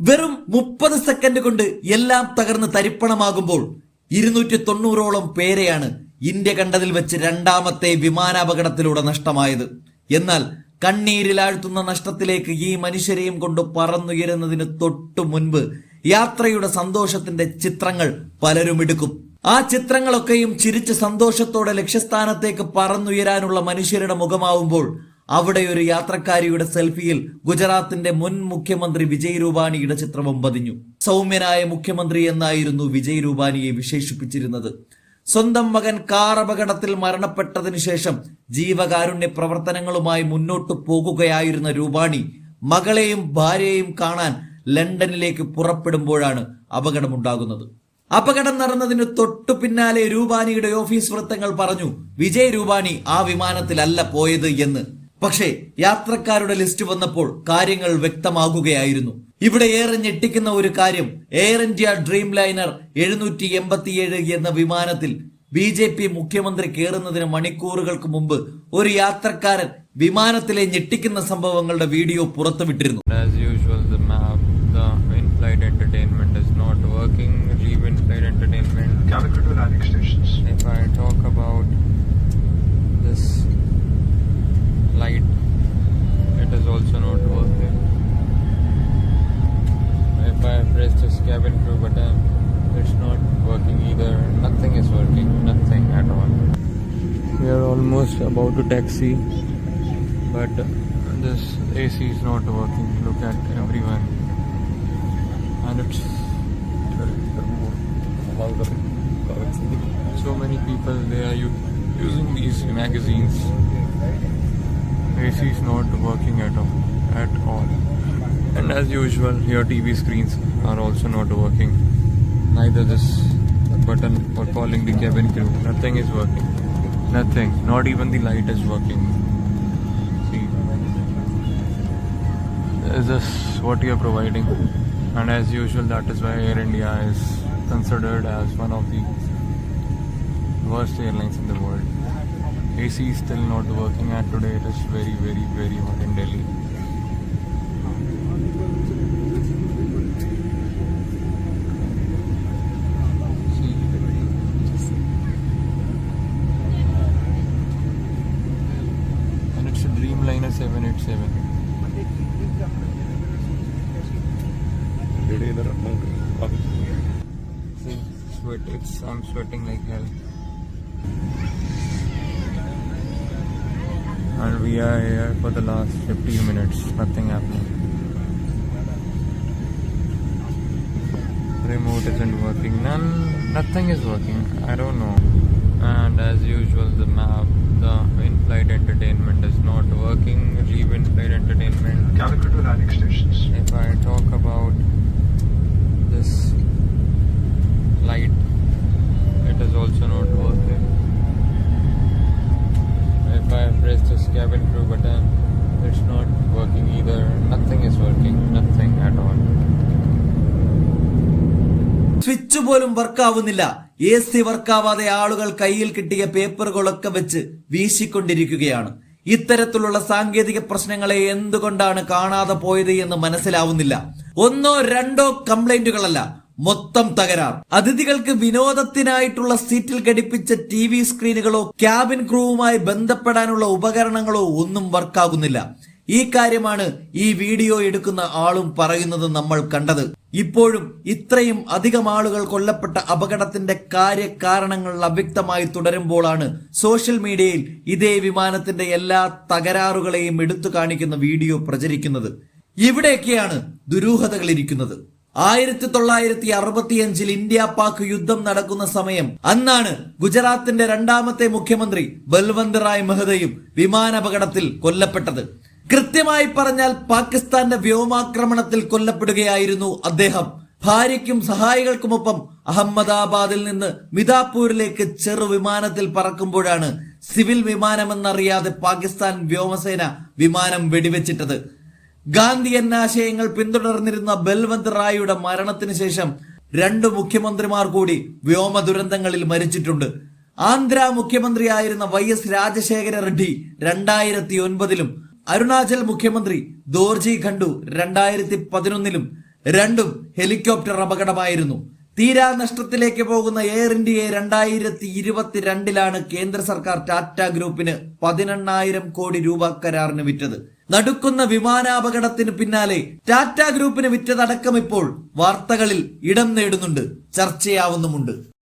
വെറും മുപ്പത് സെക്കൻഡ് കൊണ്ട് എല്ലാം തകർന്ന് തരിപ്പണമാകുമ്പോൾ ഇരുന്നൂറ്റി തൊണ്ണൂറോളം പേരെയാണ് ഇന്ത്യ കണ്ടതിൽ വെച്ച് രണ്ടാമത്തെ വിമാനാപകടത്തിലൂടെ നഷ്ടമായത്. എന്നാൽ കണ്ണീരിലാഴ്ത്തുന്ന നഷ്ടത്തിലേക്ക് ഈ മനുഷ്യരെയും കൊണ്ട് പറന്നുയരുന്നതിന് തൊട്ടു മുൻപ് യാത്രയുടെ സന്തോഷത്തിന്റെ ചിത്രങ്ങൾ പലരും എടുക്കും. ആ ചിത്രങ്ങളൊക്കെയും ചിരിച്ച് സന്തോഷത്തോടെ ലക്ഷ്യസ്ഥാനത്തേക്ക് പറന്നുയരാനുള്ള മനുഷ്യരുടെ മുഖമാവുമ്പോൾ അവിടെ ഒരു യാത്രക്കാരിയുടെ സെൽഫിയിൽ ഗുജറാത്തിന്റെ മുൻ മുഖ്യമന്ത്രി വിജയ് രൂപാണിയുടെ ചിത്രവും പതിഞ്ഞു. സൗമ്യനായ മുഖ്യമന്ത്രി എന്നായിരുന്നു വിജയ് രൂപാണിയെ വിശേഷിപ്പിച്ചിരുന്നത്. സ്വന്തം മകൻ കാർ അപകടത്തിൽ മരണപ്പെട്ടതിനു ശേഷം ജീവകാരുണ്യ പ്രവർത്തനങ്ങളുമായി മുന്നോട്ടു പോകുകയായിരുന്ന രൂപാണി മകളെയും ഭാര്യയെയും കാണാൻ ലണ്ടനിലേക്ക് പുറപ്പെടുമ്പോഴാണ് അപകടമുണ്ടാകുന്നത്. അപകടം നടന്നതിന് തൊട്ടു പിന്നാലെ രൂപാനിയുടെ ഓഫീസ് വൃത്തങ്ങൾ പറഞ്ഞു വിജയ് രൂപാനി ആ വിമാനത്തിലല്ല പോയത് എന്ന്. പക്ഷേ യാത്രക്കാരുടെ ലിസ്റ്റ് വന്നപ്പോൾ കാര്യങ്ങൾ വ്യക്തമാകുകയായിരുന്നു ഇവിടെ ഏറെ ഞെട്ടിക്കുന്ന ഒരു കാര്യം എയർ ഇന്ത്യ ഡ്രീം ലൈനർ എഴുന്നൂറ്റി എൺപത്തിയേഴ് എന്ന വിമാനത്തിൽ ബി ജെ പി മുഖ്യമന്ത്രി കയറുന്നതിന് മണിക്കൂറുകൾക്ക് മുമ്പ് ഒരു യാത്രക്കാരൻ വിമാനത്തിലെ ഞെട്ടിക്കുന്ന സംഭവങ്ങളുടെ വീഡിയോ പുറത്തുവിട്ടിരുന്നു As usual, the map, the in-flight entertainment is not working. Leave in-flight entertainment. Cabin crew to stations. If I talk about this light, it is also not working. If I press this cabin crew button, it's not working either. Nothing is working. Nothing at all. We are almost about to taxi, but this AC is not working. Look at everyone, and it's so many people they are using these magazines. AC is not working at all, at all. And as usual, your TV screens are also not working. Neither this button for calling the cabin crew. Nothing is working. Nothing. Not even the light is working. See. Is this what you are providing? And as usual, that is why Air India is considered as one of the worst airlines in the world. AC is still not working, and today it is very, very, very hot in Delhi. And it's a Dreamliner 787. See, sweat. It's I'm sweating like hell. And we are here for the last 15 minutes. Nothing happening. Remote isn't working. None. Nothing is working. I don't know. And as usual, the map, the in-flight entertainment is not working. Leave in-flight entertainment. To landing stations. If I talk about this switch പോലും വർക്കാവുന്നില്ല. A C വർക്കാവാതെ ആളുകൾ കയ്യിൽ കിട്ടിയ പേപ്പറുകളൊക്കെ വെച്ച് വീശിക്കൊണ്ടിരിക്കുകയാണ്. ഇത്തരത്തിലുള്ള സാങ്കേതിക പ്രശ്നങ്ങളെ എന്തുകൊണ്ടാണ് കാണാതെ പോയത് എന്ന് മനസ്സിലാവുന്നില്ല. ഒന്നോ രണ്ടോ കംപ്ലൈന്റുകളല്ല മൊത്തം തകരാർ. അതിഥികൾക്ക് വിനോദത്തിനായിട്ടുള്ള സീറ്റിൽ ഘടിപ്പിച്ച ടി വി സ്ക്രീനുകളോ ക്യാബിൻ ക്രൂവുമായി ബന്ധപ്പെടാനുള്ള ഉപകരണങ്ങളോ ഒന്നും വർക്കാകുന്നില്ല ഈ കാര്യമാണ് ഈ വീഡിയോ എടുക്കുന്ന ആളും പറയുന്നത് നമ്മൾ കണ്ടത്. ഇപ്പോഴും ഇത്രയും അധികം ആളുകൾ കൊല്ലപ്പെട്ട അപകടത്തിന്റെ കാര്യകാരണങ്ങൾ അവ്യക്തമായി തുടരുമ്പോഴാണ് സോഷ്യൽ മീഡിയയിൽ ഇതേ വിമാനത്തിന്റെ എല്ലാ തകരാറുകളെയും എടുത്തു കാണിക്കുന്ന വീഡിയോ പ്രചരിക്കുന്നത്. ഇവിടെയൊക്കെയാണ് ദുരൂഹതകൾ ഇരിക്കുന്നത്. ആയിരത്തി തൊള്ളായിരത്തി അറുപത്തിയഞ്ചിൽ ഇന്ത്യ പാക് യുദ്ധം നടക്കുന്ന സമയം അന്നാണ് ഗുജറാത്തിന്റെ രണ്ടാമത്തെ മുഖ്യമന്ത്രി ബൽവന്ത് റായ് മെഹ്തയും വിമാനാപകടത്തിൽ കൊല്ലപ്പെട്ടത്. കൃത്യമായി പറഞ്ഞാൽ പാകിസ്ഥാന്റെ വ്യോമാക്രമണത്തിൽ കൊല്ലപ്പെടുകയായിരുന്നു അദ്ദേഹം. ഭാര്യയ്ക്കും സഹായികൾക്കുമൊപ്പം അഹമ്മദാബാദിൽ നിന്ന് മിതാപൂരിലേക്ക് ചെറു വിമാനത്തിൽ പറക്കുമ്പോഴാണ് സിവിൽ വിമാനമെന്നറിയാതെ പാകിസ്ഥാൻ വ്യോമസേന വിമാനം വെടിവെച്ചിട്ടത്. ഗാന്ധിയൻ ആശയങ്ങൾ പിന്തുടർന്നിരുന്ന ബൽവന്ത് റായിയുടെ മരണത്തിന് ശേഷം രണ്ടു മുഖ്യമന്ത്രിമാർ കൂടി വ്യോമ ദുരന്തങ്ങളിൽ മരിച്ചിട്ടുണ്ട്. ആന്ധ്ര മുഖ്യമന്ത്രിയായിരുന്ന വൈ എസ് രാജശേഖര റെഡ്ഡി രണ്ടായിരത്തി ഒൻപതിലും അരുണാചൽ മുഖ്യമന്ത്രി ദോർജി ഖണ്ഡു രണ്ടായിരത്തി പതിനൊന്നിലും രണ്ടും ഹെലികോപ്റ്റർ അപകടമായിരുന്നു. തീരാ നഷ്ടത്തിലേക്ക് പോകുന്ന എയർ ഇന്ത്യയെ രണ്ടായിരത്തി ഇരുപത്തിരണ്ടിലാണ് കേന്ദ്ര സർക്കാർ ടാറ്റ ഗ്രൂപ്പിന് പതിനെണ്ണായിരം കോടി രൂപ കരാറിന് വിറ്റത്. നടുക്കുന്ന വിമാനാപകടത്തിന് പിന്നാലെ ടാറ്റ ഗ്രൂപ്പിന് വിറ്റതടക്കം ഇപ്പോൾ വാർത്തകളിൽ ഇടം നേടുന്നുണ്ട്. ചർച്ചയാവുന്നുമുണ്ട്.